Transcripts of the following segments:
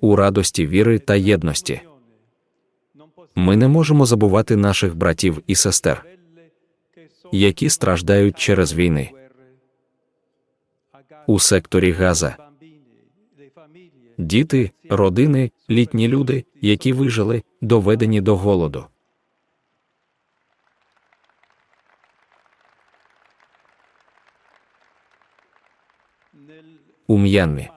у радості віри та єдності. Ми не можемо забувати наших братів і сестер, які страждають через війни у секторі Газа. Діти, родини, літні люди, які вижили, доведені до голоду. У М'янмі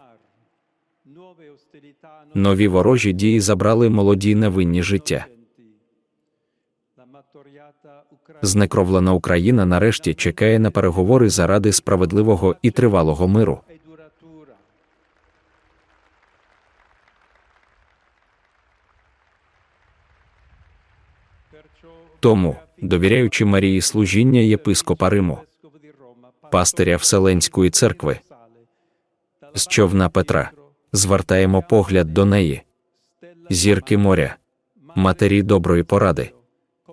нові ворожі дії забрали молоді невинні життя. Знекровлена Україна нарешті чекає на переговори заради справедливого і тривалого миру. Тому, довіряючи Марії служіння єпископа Риму, пастиря Вселенської церкви, з човна Петра, звертаємо погляд до неї, зірки моря, матері доброї поради,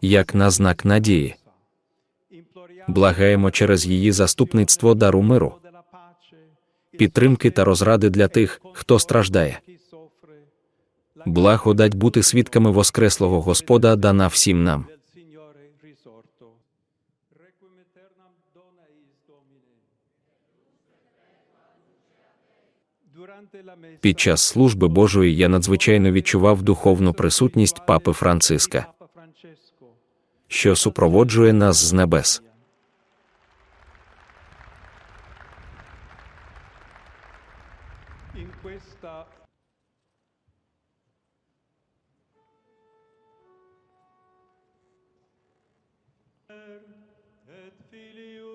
як на знак надії. Благаємо через її заступництво дару миру, підтримки та розради для тих, хто страждає. Благодать бути свідками Воскреслого Господа дана всім нам. Під час служби Божої я надзвичайно відчував духовну присутність папи Франциска, що супроводжує нас з небес. et Filius